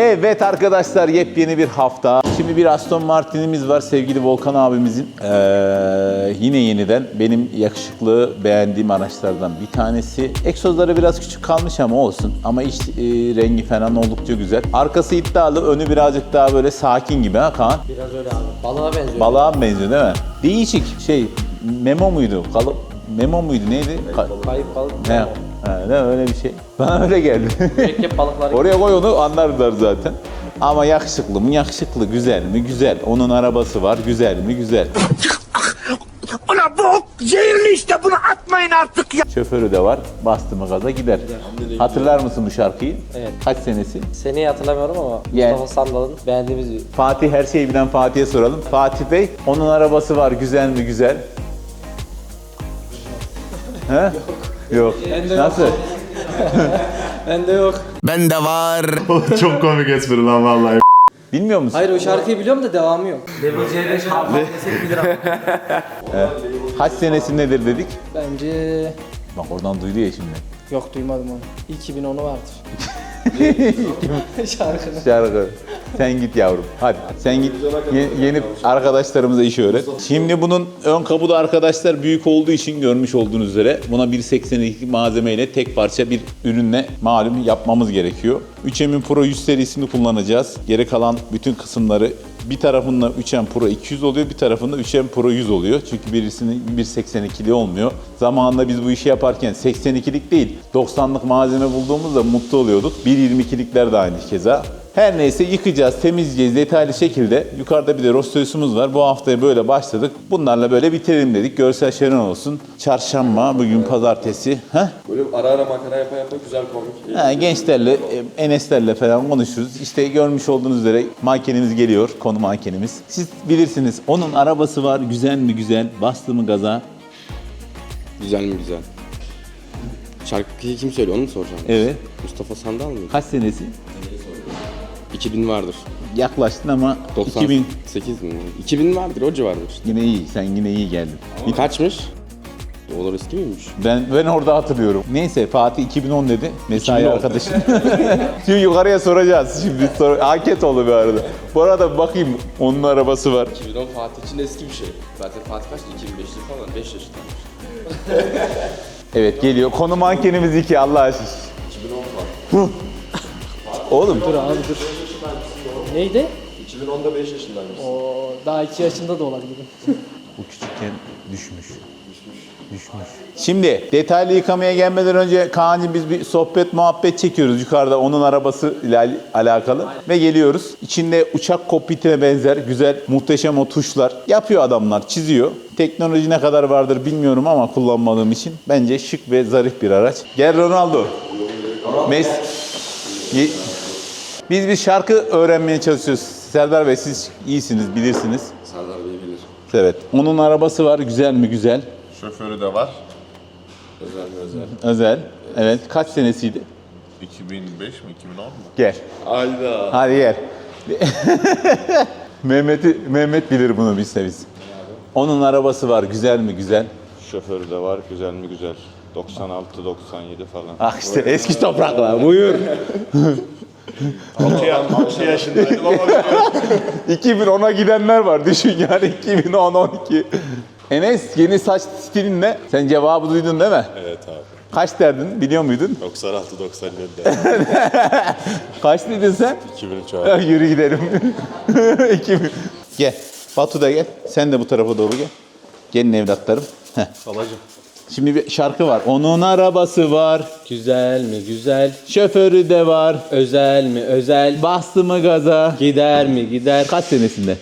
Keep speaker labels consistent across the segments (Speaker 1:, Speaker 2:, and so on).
Speaker 1: Evet arkadaşlar yepyeni bir hafta. Şimdi bir Aston Martin'imiz var sevgili Volkan abimizin. Ee, yine yeniden benim yakışıklı beğendiğim araçlardan bir tanesi. Egzozları biraz küçük kalmış ama olsun. Ama iç e, rengi falan oldukça güzel. Arkası iddialı, önü birazcık daha böyle sakin gibi ha Kaan?
Speaker 2: Biraz öyle abi. Balığa benziyor.
Speaker 1: Balığa benziyor değil mi? Değişik şey, memo muydu? Kalı, memo muydu neydi? Ka-
Speaker 2: Kayıp balık.
Speaker 1: ne? Ha, ne öyle bir şey. Bana öyle geldi.
Speaker 2: Mürekkep balıkları.
Speaker 1: Oraya koy onu anlarlar zaten. Ama yakışıklı mı? Yakışıklı. Güzel mi? Güzel. Onun arabası var. Güzel mi? Güzel.
Speaker 3: Ulan bu zehirli işte bunu atmayın artık ya.
Speaker 1: Şoförü de var. Bastı mı gaza gider. Hatırlar mısın bu şarkıyı?
Speaker 2: Evet.
Speaker 1: Kaç senesi?
Speaker 2: Seneyi hatırlamıyorum ama
Speaker 1: Gel.
Speaker 2: Mustafa Sandal'ın beğendiğimiz bir
Speaker 1: Fatih her şeyi bilen Fatih'e soralım. Fatih Bey, onun arabası var. Güzel mi? Güzel. He? Yok. Nasıl?
Speaker 2: Bende yok.
Speaker 4: Bende var.
Speaker 5: Çok komik espri lan vallahi.
Speaker 1: Bilmiyor musun?
Speaker 2: Hayır o şarkıyı biliyorum da devamı yok. Level C5 desek bilir ama.
Speaker 1: Kaç senesindedir dedik.
Speaker 2: Bence
Speaker 1: Bak oradan duydu ya şimdi.
Speaker 2: yok duymadım onu. 2010'u vardır. Şarkının.
Speaker 1: Şarkı. Sen git yavrum. Hadi sen git. Ye- yeni arkadaşlarımıza işi öğret. Şimdi bunun ön kabuğu da arkadaşlar büyük olduğu için görmüş olduğunuz üzere buna 1.82 malzemeyle tek parça bir ürünle malum yapmamız gerekiyor. 3M'in Pro 100 serisini kullanacağız. Geri kalan bütün kısımları bir tarafında 3M Pro 200 oluyor, bir tarafında 3M Pro 100 oluyor. Çünkü birisinin 1.82'li olmuyor. Zamanında biz bu işi yaparken 82'lik değil, 90'lık malzeme bulduğumuzda mutlu oluyorduk. 1.22'likler de aynı keza. Her neyse yıkacağız, temizleyeceğiz detaylı şekilde. Yukarıda bir de rostosumuz var. Bu haftaya böyle başladık. Bunlarla böyle bitirelim dedik. Görsel şeren olsun. Çarşamba, bugün pazartesi. Heh?
Speaker 6: Böyle ara ara makara yapa yapa güzel komik.
Speaker 1: Ha, gençlerle, e, Eneslerle falan konuşuruz. İşte görmüş olduğunuz üzere mankenimiz geliyor, konu mankenimiz. Siz bilirsiniz, onun arabası var, güzel mi güzel, bastı mı gaza?
Speaker 6: Güzel mi güzel? Şarkıyı kim söylüyor onu mu soracağım?
Speaker 1: Evet.
Speaker 6: Mustafa Sandal mı?
Speaker 1: Kaç senesi?
Speaker 6: 2000 vardır.
Speaker 1: Yaklaştın ama 2000
Speaker 6: 98 mi? 2000 vardır o civardır.
Speaker 1: yine iyi, sen yine iyi geldin. Bir-
Speaker 6: Kaçmış? Dolar eski miymiş?
Speaker 1: Ben ben orada hatırlıyorum. Neyse Fatih 2010 dedi. Mesai
Speaker 6: 2010.
Speaker 1: arkadaşım. Şimdi yukarıya soracağız. Şimdi sor, anket oldu bir arada. Bu arada bakayım onun arabası var.
Speaker 6: 2010 Fatih için eski bir şey. Zaten Fatih kaçtı? 2005'li falan 5 yaşındaymış.
Speaker 1: Evet geliyor. Konu mankenimiz iki Allah aşkına.
Speaker 6: 2010 Fatih.
Speaker 1: Oğlum
Speaker 2: Dur abi dur. Neydi?
Speaker 6: 2010'da 5 yaşındaymış.
Speaker 2: O daha 2 yaşında da olabilir.
Speaker 1: Bu küçükken düşmüş. Düşmüş. Şimdi detaylı yıkamaya gelmeden önce Kaan'cığım biz bir sohbet muhabbet çekiyoruz yukarıda onun arabası ile al- alakalı ve geliyoruz. İçinde uçak kokpitine benzer güzel muhteşem o tuşlar yapıyor adamlar çiziyor. Teknoloji ne kadar vardır bilmiyorum ama kullanmadığım için bence şık ve zarif bir araç. Gel Ronaldo. Mes Ye- biz bir şarkı öğrenmeye çalışıyoruz. Serdar Bey siz iyisiniz bilirsiniz.
Speaker 6: Serdar Bey bilir.
Speaker 1: Evet. Onun arabası var. Güzel mi? Güzel.
Speaker 5: Şoförü de var.
Speaker 6: Özel mi özel?
Speaker 1: Özel. Evet. Kaç senesiydi?
Speaker 5: 2005 mi 2010 mu?
Speaker 1: Gel.
Speaker 6: Hayda.
Speaker 1: Hadi gel. Mehmet'i Mehmet bilir bunu bilse biz. Onun arabası var. Güzel mi? Güzel.
Speaker 7: Şoförü de var, güzel mi güzel. 96-97 falan.
Speaker 1: Ah işte eski topraklar. Buyur.
Speaker 5: 6 yaşındaydım ama
Speaker 1: 2010'a gidenler var. Düşün yani 2010-12. Enes yeni saç stilin ne? Sen cevabı duydun değil mi?
Speaker 7: Evet abi.
Speaker 1: Kaç derdin? Biliyor muydun?
Speaker 7: 96-97'de.
Speaker 1: Kaç dedin sen?
Speaker 7: 2003 abi.
Speaker 1: Yürü gidelim. 2000. Gel. Batu da gel. Sen de bu tarafa doğru gel. Gelin evlatlarım. Heh.
Speaker 7: Babacım.
Speaker 1: Şimdi bir şarkı var. Onun arabası var.
Speaker 2: Güzel mi güzel.
Speaker 1: Şoförü de var.
Speaker 2: Özel mi özel.
Speaker 1: Bastı mı gaza?
Speaker 2: Gider mi gider.
Speaker 1: Kaç senesinde?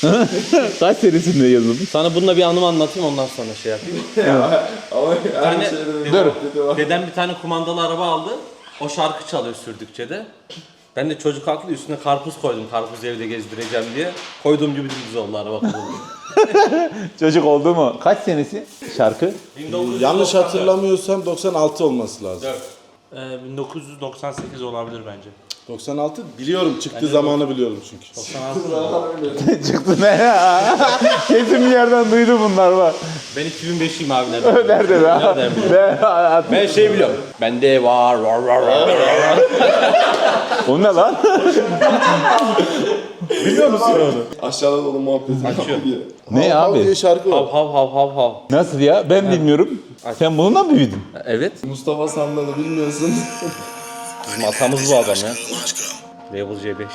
Speaker 1: Kaç senesinde yazılmış?
Speaker 8: Sana bununla bir anımı anlatayım ondan sonra şey yapayım.
Speaker 6: Ama her
Speaker 8: tane-
Speaker 6: şeyde bir
Speaker 1: Dur.
Speaker 6: muhabbeti var.
Speaker 8: Dedem bir tane kumandalı araba aldı. O şarkı çalıyor sürdükçe de. Ben de çocuk haklı üstüne karpuz koydum. Karpuz evde gezdireceğim diye. Koyduğum gibi dümdüz oldu araba kuruldu.
Speaker 1: Çocuk oldu mu? Kaç senesi şarkı?
Speaker 9: Yanlış hatırlamıyorsam 96 olması lazım.
Speaker 8: Ee, 1998 olabilir bence.
Speaker 4: 96 biliyorum çıktığı zamanı biliyorum çünkü.
Speaker 1: Çıktı ne ya? Kesin bir yerden duydu bunlar bak.
Speaker 8: Ben 2005'liyim abi nereden?
Speaker 1: Nerede be?
Speaker 8: Nereden biliyorum?
Speaker 1: Ne?
Speaker 8: Ben şey biliyorum. Bende var var var var. var.
Speaker 1: O ne lan?
Speaker 4: Aşağıda dolu muhabbet.
Speaker 8: Açıyor.
Speaker 1: Ne
Speaker 4: Hav
Speaker 1: abi?
Speaker 4: diye şarkı
Speaker 8: Hav
Speaker 4: var.
Speaker 8: hav hav hav hav.
Speaker 1: Nasıl ya? Ben bilmiyorum. Sen bununla mı büyüdün?
Speaker 8: Evet.
Speaker 4: Mustafa Sandal'ı bilmiyorsun.
Speaker 8: Bizim atamız bu adam ya. Level C5.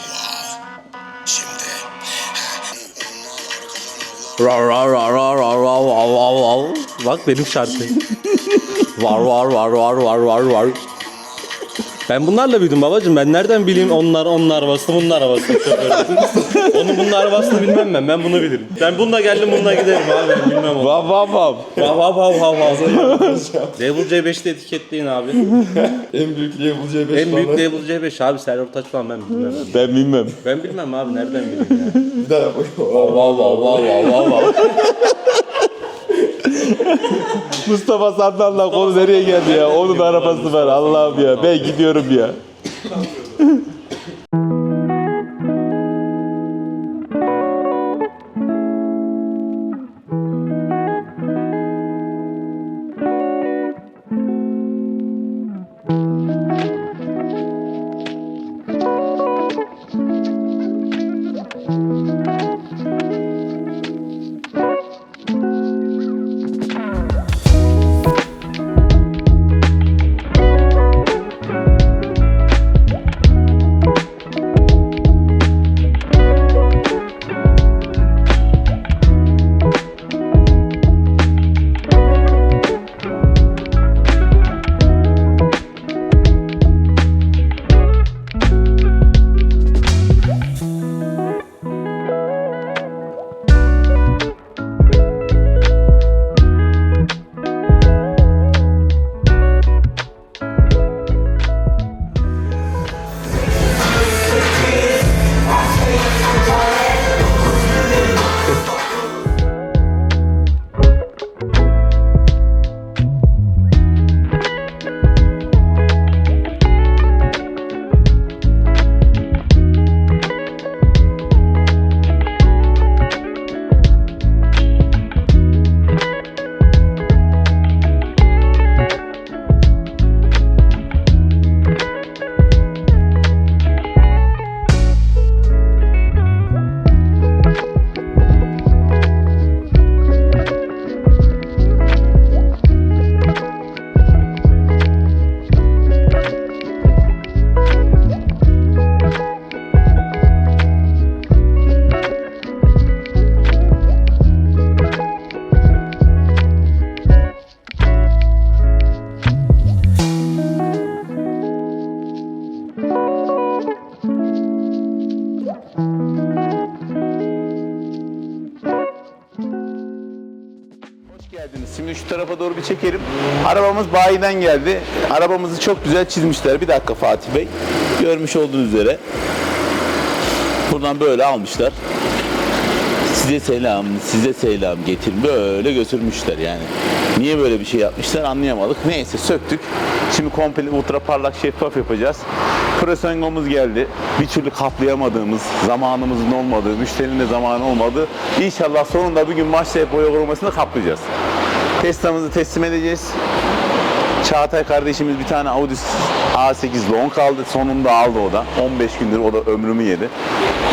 Speaker 8: Ra ra ra ra ra ra va va va. Bak benim şarkı. var var var var var var var. Ben bunlarla büyüdüm babacığım. Ben nereden bileyim onlar onlar arabası bunun arabası. Onun bunun arabasını bilmem ben. Ben bunu bilirim. Ben bununla geldim bununla giderim abi. Ben bilmem onu.
Speaker 1: Vav vav vav.
Speaker 8: Vav vav vav vav vav. Level C5'te etiketleyin abi.
Speaker 4: en büyük Level C5
Speaker 8: En büyük. Level C5 abi Server Taç falan ben bilmem.
Speaker 1: Ben bilmem.
Speaker 8: Ben bilmem abi nereden bileyim ya.
Speaker 4: Bir daha yap.
Speaker 8: Vav vav vav vav vav vav.
Speaker 1: Mustafa Sandal'la konu nereye geldi ya? Onun arabası var Allah'ım ya. Ben gidiyorum ya. tarafa doğru bir çekelim. Arabamız bayiden geldi. Arabamızı çok güzel çizmişler. Bir dakika Fatih Bey. Görmüş olduğunuz üzere. Buradan böyle almışlar. Size selam, size selam getir. Böyle götürmüşler yani. Niye böyle bir şey yapmışlar anlayamadık. Neyse söktük. Şimdi komple ultra parlak şeffaf yapacağız. Presengomuz geldi. Bir türlü kaplayamadığımız, zamanımızın olmadığı, müşterinin de zamanı olmadığı. İnşallah sonunda bir gün maçlayıp boya kurumasını kaplayacağız. Tesla'mızı teslim edeceğiz. Çağatay kardeşimiz bir tane Audi A8 Long aldı. Sonunda aldı o da. 15 gündür o da ömrümü yedi.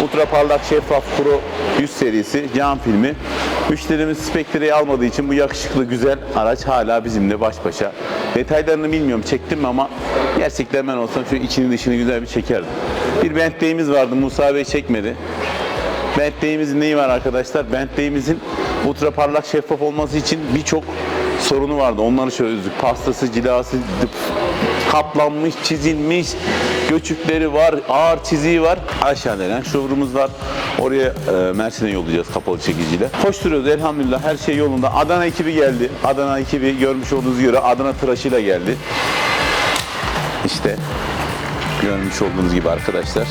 Speaker 1: Ultra parlak şeffaf Pro 100 serisi cam filmi. Müşterimiz Spectre'yi almadığı için bu yakışıklı güzel araç hala bizimle baş başa. Detaylarını bilmiyorum çektim ama gerçekten ben olsam şu içini dışını güzel bir çekerdim. Bir Bentley'imiz vardı Musa Bey çekmedi. Bentley'imizin neyi var arkadaşlar? Bentley'imizin ultra parlak şeffaf olması için birçok sorunu vardı. Onları çözdük. Pastası, cilası, kaplanmış, çizilmiş, göçükleri var, ağır çiziği var. Aşağıda denen şovurumuz var. Oraya e, Mersin'e yollayacağız kapalı çekiciyle. Koşturuyoruz elhamdülillah her şey yolunda. Adana ekibi geldi. Adana ekibi görmüş olduğunuz göre Adana tıraşıyla geldi. İşte görmüş olduğunuz gibi arkadaşlar.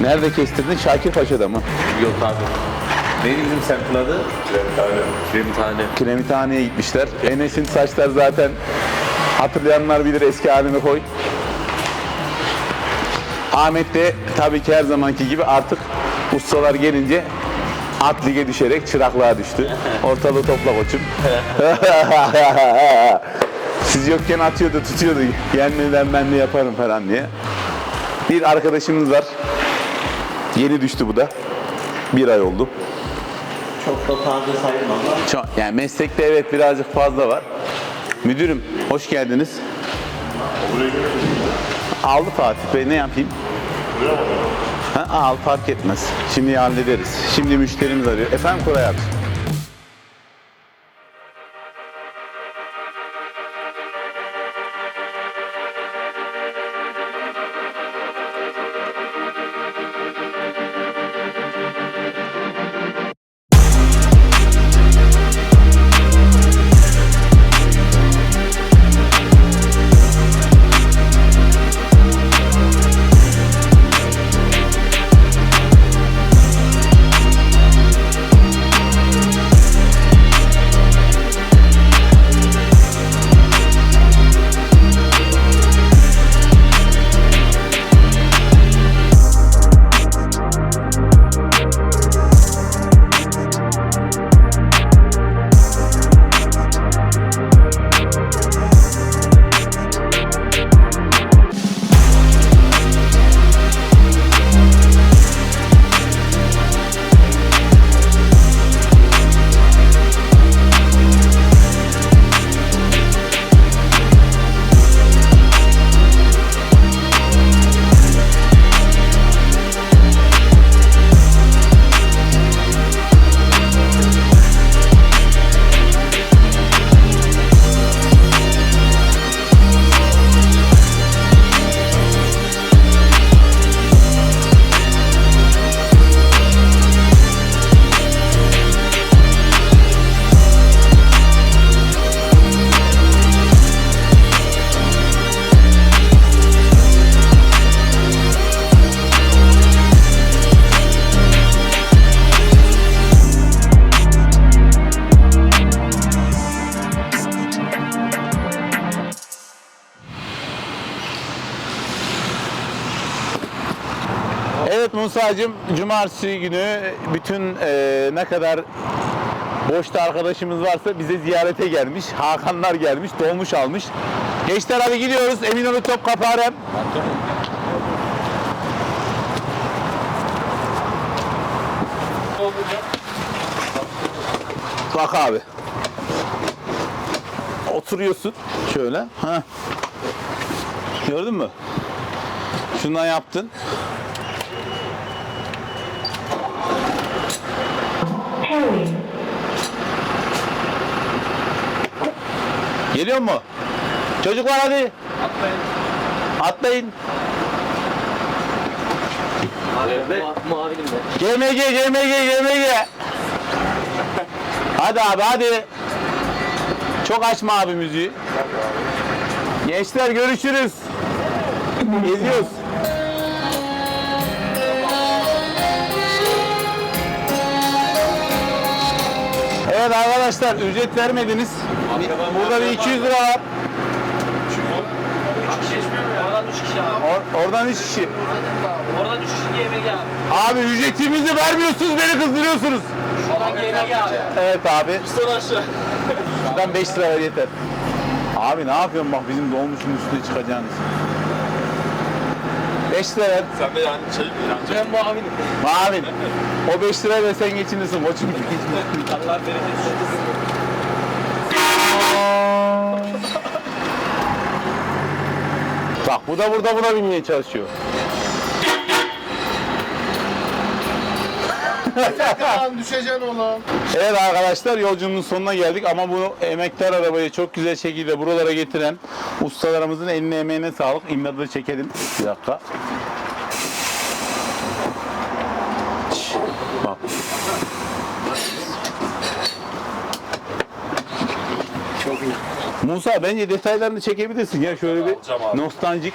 Speaker 1: Nerede kestirdin? Şakir Paşa'da mı?
Speaker 8: Yok abi. Ne bizim semtin adı? Kremtane. Kremtane.
Speaker 1: Kremithaneye gitmişler. Enes'in saçlar zaten hatırlayanlar bilir eski halini koy. Ahmet de tabii ki her zamanki gibi artık ustalar gelince at lige düşerek çıraklığa düştü. Ortalığı topla koçum. Siz yokken atıyordu, tutuyordu. Gelmeden ben de yaparım falan diye. Bir arkadaşımız var. Yeni düştü bu da. Bir ay oldu.
Speaker 2: Çok da taze sayılmaz
Speaker 1: yani meslekte evet birazcık fazla var. Müdürüm hoş geldiniz. Aldı Fatih Bey ne yapayım? Ha, al fark etmez. Şimdi hallederiz. Şimdi müşterimiz arıyor. Efendim Koray abi. Evet Musa'cığım cumartesi günü bütün e, ne kadar boşta arkadaşımız varsa bize ziyarete gelmiş. Hakanlar gelmiş, dolmuş almış. Gençler hadi gidiyoruz. Eminönü Top Kaparem. Bak abi. Oturuyorsun şöyle. Ha. Gördün mü? Şundan yaptın. Geliyor mu? Çocuklar hadi. Atlayın.
Speaker 2: De.
Speaker 1: GMG, GMG, GMG. Hadi abi hadi. Çok açma abi müziği. Gençler görüşürüz. Geziyoruz. Evet arkadaşlar ücret vermediniz. Burada bir 200 lira var.
Speaker 2: Oradan 3 kişi abi.
Speaker 1: Or- oradan 3 kişi.
Speaker 2: Oradan 3 kişi GMG abi.
Speaker 1: Abi ücretimizi vermiyorsunuz beni kızdırıyorsunuz.
Speaker 2: Şuradan GMG abi.
Speaker 1: Evet abi.
Speaker 2: Sonra aşağı.
Speaker 1: Şuradan 5 lira ver yeter. Abi ne yapıyorsun bak bizim dolmuşun üstüne çıkacağınız. 5 lira ver.
Speaker 4: Sen de yani şey
Speaker 2: Ben muavinim.
Speaker 1: Mavin. O 5 lira ver sen geçinirsin koçum.
Speaker 2: Allah bereket versin.
Speaker 1: Bak bu da burada buna binmeye çalışıyor.
Speaker 4: düşeceksin oğlum.
Speaker 1: Evet arkadaşlar yolculuğun sonuna geldik ama bu emektar arabayı çok güzel şekilde buralara getiren ustalarımızın eline emeğine sağlık. İmdadı da çekelim. Bir dakika. Musa bence detaylarını çekebilirsin ya şöyle bir nostaljik.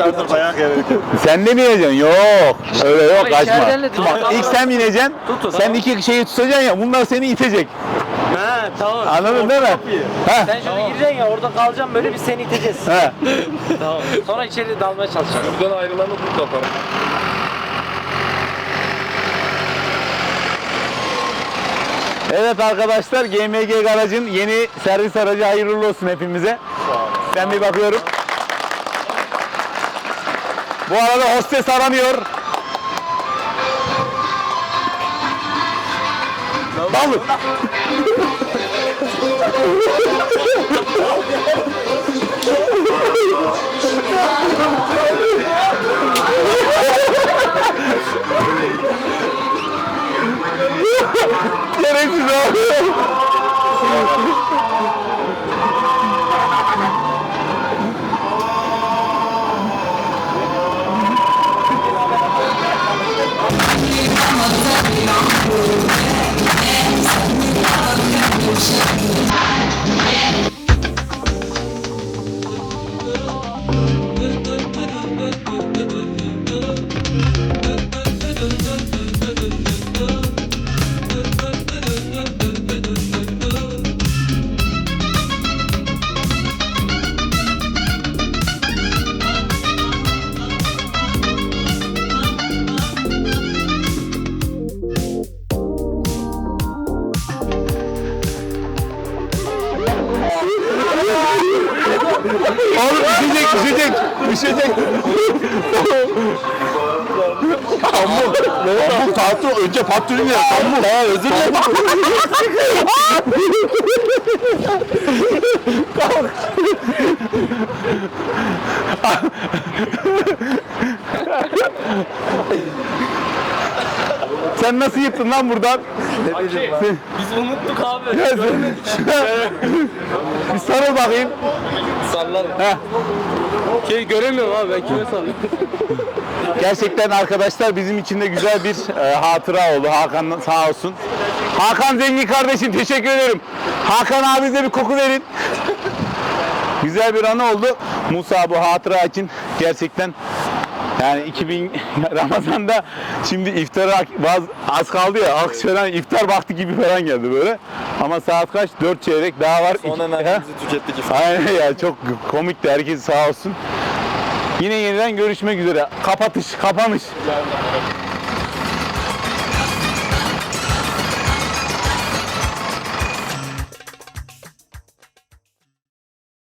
Speaker 5: Vardır dayak yemek.
Speaker 1: Sen de mi yiyeceksin? Yok. Öyle yok
Speaker 2: Ama
Speaker 1: kaçma.
Speaker 2: içeriden de
Speaker 1: ilk sen bineceksin.
Speaker 2: Tut,
Speaker 1: Sen iki şeyi tutacaksın ya bunlar seni itecek.
Speaker 2: Ha tamam.
Speaker 1: Anladın değil mi? Ha.
Speaker 2: Sen şöyle gireceksin ya orada kalacaksın böyle biz seni iteceğiz.
Speaker 1: Ha.
Speaker 2: tamam. Sonra içeri dalmaya çalışacağız.
Speaker 4: Buradan ayrılanı tut kafanı.
Speaker 1: Evet arkadaşlar GMG Garaj'ın yeni servis aracı hayırlı olsun hepimize. Ben bir bakıyorum. Bu arada hostes aranıyor. Balık. Patlıcan ya. Pamuk. Tamam özür dilerim. Sen nasıl yırttın lan buradan?
Speaker 2: Biz unuttuk abi.
Speaker 1: Bir sarıl bakayım.
Speaker 2: Sallarım.
Speaker 1: Heh.
Speaker 2: Şey göremiyorum abi ben kime sallıyorum.
Speaker 1: Gerçekten arkadaşlar bizim için de güzel bir e, hatıra oldu. Hakan sağ olsun. Hakan Zengin kardeşim teşekkür ederim. Hakan abi bize bir koku verin. güzel bir anı oldu. Musa bu hatıra için gerçekten yani 2000 Ramazan'da şimdi iftara az kaldı ya akşamdan iftar vakti gibi falan geldi böyle. Ama saat kaç? 4 çeyrek daha var.
Speaker 6: Son enerjimizi tükettik ifade.
Speaker 1: Aynen ya çok komikti herkes sağ olsun. Yine yeniden görüşmek üzere. Kapatış, kapanış.